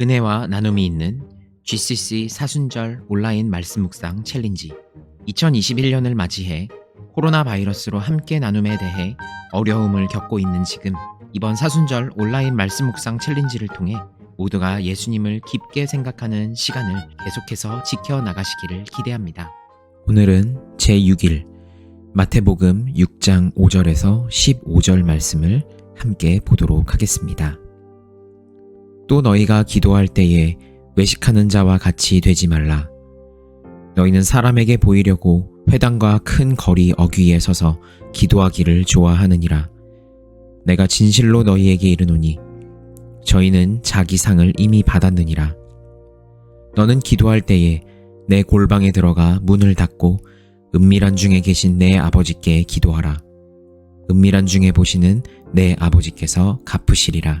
은혜와 나눔이 있는 GCC 사순절 온라인 말씀 묵상 챌린지 2021년을 맞이해 코로나 바이러스로 함께 나눔에 대해 어려움을 겪고 있는 지금 이번 사순절 온라인 말씀 묵상 챌린지를 통해 모두가 예수님을 깊게 생각하는 시간을 계속해서 지켜나가시기를 기대합니다. 오늘은 제6일 마태복음 6장 5절에서 15절 말씀을 함께 보도록 하겠습니다. 또 너희가 기도할 때에 외식하는 자와 같이 되지 말라. 너희는 사람에게 보이려고 회당과 큰 거리 어귀에 서서 기도하기를 좋아하느니라. 내가 진실로 너희에게 이르노니 저희는 자기 상을 이미 받았느니라. 너는 기도할 때에 내 골방에 들어가 문을 닫고 은밀한 중에 계신 내 아버지께 기도하라. 은밀한 중에 보시는 내 아버지께서 갚으시리라.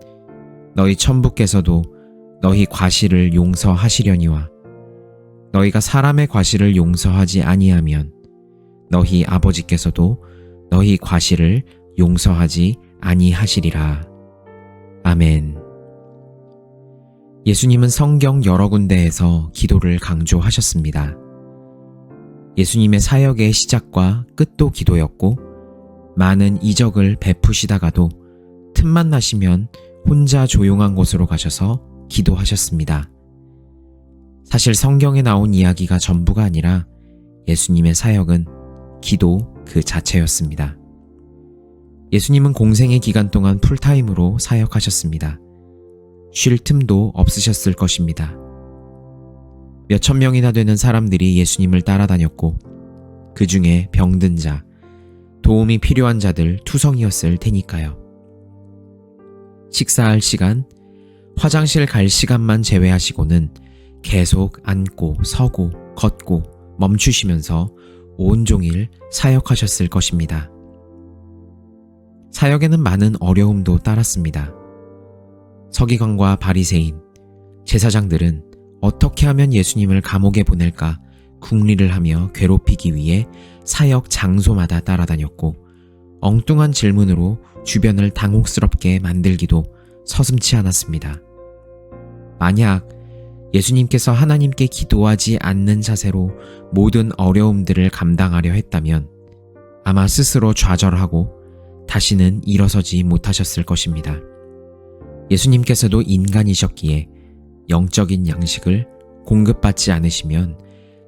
너희 천부께서도 너희 과실을 용서하시려니와 너희가 사람의 과실을 용서하지 아니하면 너희 아버지께서도 너희 과실을 용서하지 아니하시리라. 아멘. 예수님은 성경 여러 군데에서 기도를 강조하셨습니다. 예수님의 사역의 시작과 끝도 기도였고, 많은 이적을 베푸시다가도 틈만 나시면 혼자 조용한 곳으로 가셔서 기도하셨습니다. 사실 성경에 나온 이야기가 전부가 아니라 예수님의 사역은 기도 그 자체였습니다. 예수님은 공생의 기간 동안 풀타임으로 사역하셨습니다. 쉴 틈도 없으셨을 것입니다. 몇천 명이나 되는 사람들이 예수님을 따라다녔고, 그 중에 병든 자, 도움이 필요한 자들 투성이었을 테니까요. 식사할 시간, 화장실 갈 시간만 제외하시고는 계속 앉고 서고 걷고 멈추시면서 온종일 사역하셨을 것입니다. 사역에는 많은 어려움도 따랐습니다. 서기관과 바리새인, 제사장들은 어떻게 하면 예수님을 감옥에 보낼까 궁리를 하며 괴롭히기 위해 사역 장소마다 따라다녔고 엉뚱한 질문으로 주변을 당혹스럽게 만들기도 서슴치 않았습니다. 만약 예수님께서 하나님께 기도하지 않는 자세로 모든 어려움들을 감당하려 했다면 아마 스스로 좌절하고 다시는 일어서지 못하셨을 것입니다. 예수님께서도 인간이셨기에 영적인 양식을 공급받지 않으시면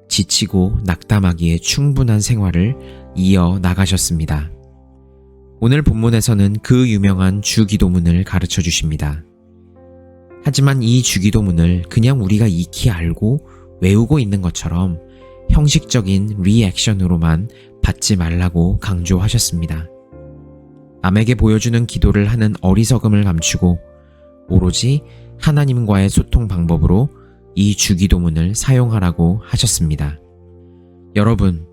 지치고 낙담하기에 충분한 생활을 이어 나가셨습니다. 오늘 본문에서는 그 유명한 주기도문을 가르쳐 주십니다. 하지만 이 주기도문을 그냥 우리가 익히 알고 외우고 있는 것처럼 형식적인 리액션으로만 받지 말라고 강조하셨습니다. 남에게 보여주는 기도를 하는 어리석음을 감추고 오로지 하나님과의 소통 방법으로 이 주기도문을 사용하라고 하셨습니다. 여러분,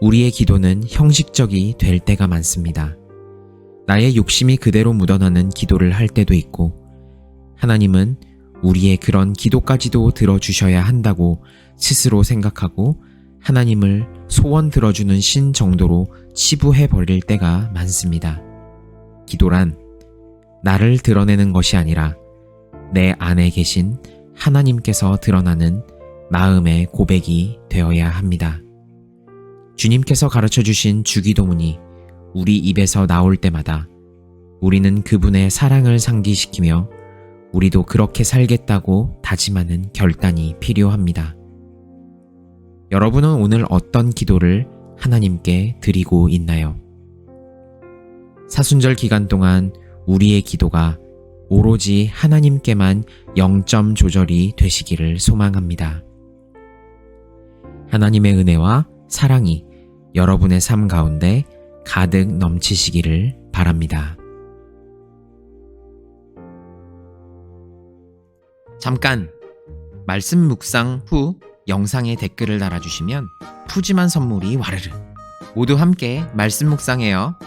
우리의 기도는 형식적이 될 때가 많습니다. 나의 욕심이 그대로 묻어나는 기도를 할 때도 있고, 하나님은 우리의 그런 기도까지도 들어주셔야 한다고 스스로 생각하고 하나님을 소원 들어주는 신 정도로 치부해 버릴 때가 많습니다. 기도란 나를 드러내는 것이 아니라 내 안에 계신 하나님께서 드러나는 마음의 고백이 되어야 합니다. 주님께서 가르쳐 주신 주기도문이 우리 입에서 나올 때마다 우리는 그분의 사랑을 상기시키며 우리도 그렇게 살겠다고 다짐하는 결단이 필요합니다. 여러분은 오늘 어떤 기도를 하나님께 드리고 있나요? 사순절 기간 동안 우리의 기도가 오로지 하나님께만 0점 조절이 되시기를 소망합니다. 하나님의 은혜와 사랑이 여러분의 삶 가운데 가득 넘치시기를 바랍니다. 잠깐! 말씀 묵상 후 영상에 댓글을 달아주시면 푸짐한 선물이 와르르 모두 함께 말씀 묵상해요.